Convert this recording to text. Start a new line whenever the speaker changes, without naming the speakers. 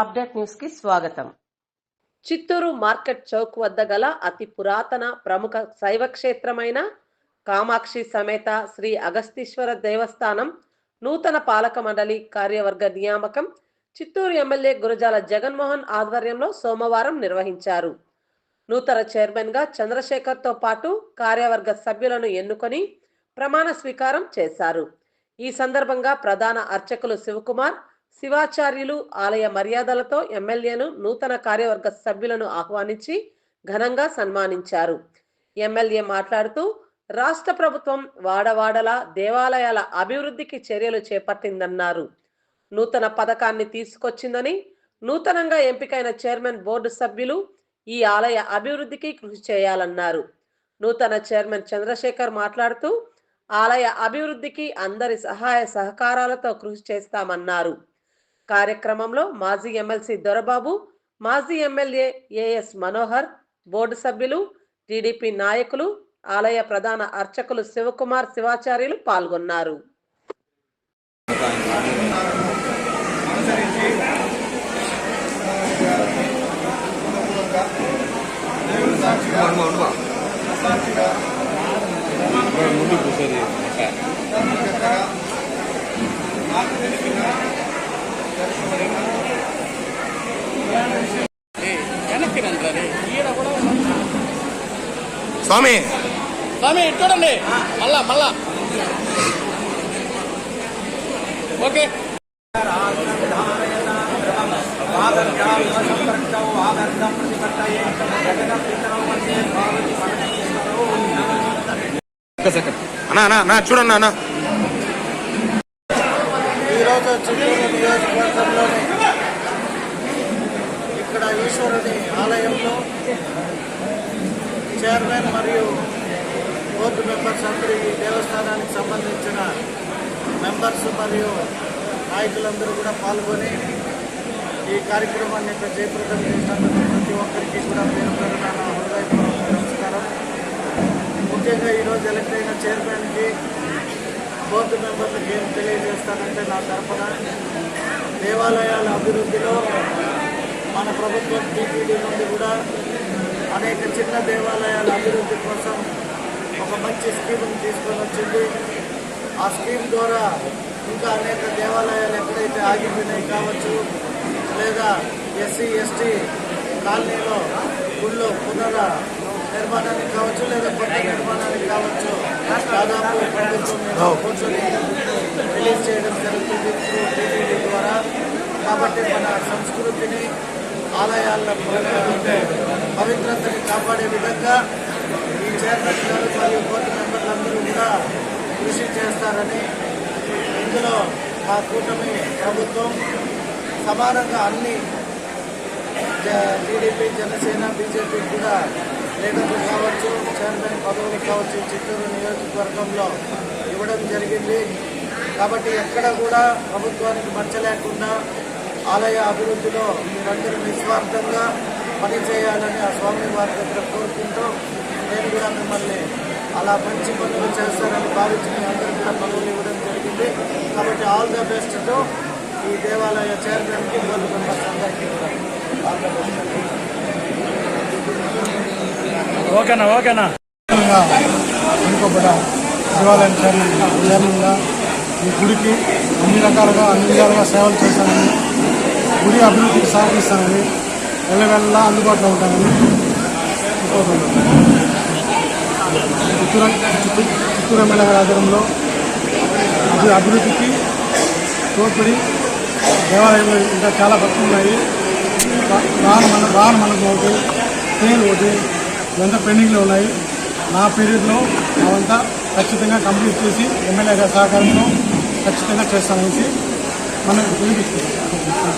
Update న్యూస్కి స్వాగతం. Chittoor market Chowk వద్ద గల అతి పురాతన ప్రముఖ శైవ క్షేత్రమైన కామాక్షి సమేత శ్రీ అగస్తీశ్వర దేవస్థానం నూతన పాలక మండలి కార్యవర్గ నియామకం చిత్తూరు ఎమ్మెల్యే గురజాల జగన్మోహన్ ఆధ్వర్యంలో సోమవారం నిర్వహించారు. నూతన చైర్మన్గా చంద్రశేఖర్తో పాటు కార్యవర్గ సభ్యులను ఎన్నుకొని ప్రమాణ స్వీకారం చేశారు. ఈ సందర్భంగా ప్రధాన అర్చకులు శివకుమార్ శివాచార్యులు ఆలయ మర్యాదలతో ఎమ్మెల్యేను నూతన కార్యవర్గ సభ్యులను ఆహ్వానించి ఘనంగా సన్మానించారు. ఎమ్మెల్యే మాట్లాడుతూ రాష్ట్ర ప్రభుత్వం వాడవాడల దేవాలయాల అభివృద్ధికి చర్యలు చేపట్టిందన్నారు. నూతన పథకాన్ని తీసుకొచ్చిందని నూతనంగా ఎంపికైన చైర్మన్ బోర్డు సభ్యులు ఈ ఆలయ అభివృద్ధికి కృషి చేయాలన్నారు. నూతన చైర్మన్ చంద్రశేఖర్ మాట్లాడుతూ ఆలయ అభివృద్ధికి అందరి సహాయ సహకారాలతో కృషి చేస్తామన్నారు. కార్యక్రమంలో మాజీ ఎమ్మెల్సీ దొరబాబు మాజీ ఎమ్మెల్యే ఏఎస్ మనోహర్ బోర్డు సభ్యులు టీడీపీ నాయకులు ఆలయ ప్రధాన అర్చకులు శివకుమార్ శివాచార్యులు పాల్గొన్నారు
ముందు స్వామి.
స్వామి ఇటు చూడండి. మళ్ళా మళ్ళా. ఓకే.
అన్నా చూడన్నా అన్నా.
ఈరోజు చిత్తూరు నియోజకవర్గంలోని చైర్మన్ మరియు బోర్డు మెంబర్స్ అందరూ ఈ దేవస్థానానికి సంబంధించిన మెంబర్స్ మరియు నాయకులందరూ కూడా పాల్గొని ఈ కార్యక్రమాన్ని ఇక్కడ జయప్రదం చేసినందుకు ప్రతి ఒక్కరికి కూడా పేరు పేరున హృదయపూర్వక నమస్కారం. ముఖ్యంగా ఈరోజు ఎలక్ట్ అయిన చైర్మన్కి బోర్డు మెంబర్లకు ఏం తెలియజేస్తానంటే నా తరఫున దేవాలయాల అభివృద్ధిలో మన ప్రభుత్వం టీటీడీ నుండి కూడా అనేక చిన్న దేవాలయాల అభివృద్ధి కోసం ఒక మంచి స్కీమ్ని తీసుకొని వచ్చింది. ఆ స్కీమ్ ద్వారా ఇంకా అనేక దేవాలయాలు ఎక్కడైతే ఆగిపోయినాయి కావచ్చు లేదా ఎస్సీ ఎస్టీ కాలనీలో గుళ్ళు పునర నిర్మాణానికి కావచ్చు లేదా కొత్త నిర్మాణానికి కావచ్చు దాదాపు ప్రభుత్వం కూర్చొని రిలీజ్ చేయడం జరుగుతుంది టీటీడీ ద్వారా. కాబట్టి మన సంస్కృతిని ఆలయాల్లో సహాయపడే విధంగా ఈ చైర్మన్ గారు మరియు బోర్డు మెంబర్లందరూ కూడా కృషి చేస్తారని ఇందులో మా కూటమి ప్రభుత్వం సమానంగా అన్ని జ- టీడీపీ జనసేన బీజేపీ కూడా లీడర్లు కావచ్చు చైర్మన్ పదవులు కావచ్చు చిత్తూరు నియోజకవర్గంలో ఇవ్వడం జరిగింది. కాబట్టి ఎక్కడ కూడా ప్రభుత్వానికి మచ్చలేకుండా ఆలయ అభివృద్ధిలో మీరందరూ నిస్వార్థంగా పనిచేయాలని ఆ స్వామి వారి దగ్గర కోరుకుంటూ నేను కూడా మిమ్మల్ని అలా మంచి పనులు చేస్తారని భావించి మీ అందరూ కూడా పనులు ఇవ్వడం జరిగింది. కాబట్టి ఆల్ ద బెస్ట్తో ఈ దేవాలయ చైర్మన్కి బోర్డు మెంబర్స్ అందరికీ కూడా. ఆల్ ద బెస్ట్
ఓకేనా ఓకేనా?
ఎన్నుకోబడ్డ శివాలయం చైర్మన్ చైర్మన్గా ఈ గుడికి అన్ని రకాలుగా అన్ని విధాలుగా సేవలు చేశానని గుడి అభివృద్ధికి సహకరిస్తానని వెళ్ళవెళ్ళ అందుబాటులో ఉంటామని చిత్తూరు చిత్తూరు ఎమ్మెల్యే గారి ఆధ్వర్యంలో అభివృద్ధికి తోడ్పడి దేవాలయంలో ఇంకా చాలా భక్తులు ఉన్నాయి. రాను మన రాను మనకు ఒకటి ట్రైన్ ఒకటి ఇవంతా పెండింగ్లో ఉన్నాయి. నా పీరియడ్లో అవంతా ఖచ్చితంగా కంప్లీట్ చేసి ఎమ్మెల్యే గారి సహకారంతో ఖచ్చితంగా చేస్తామనేసి మనం వినిపిస్తున్నాం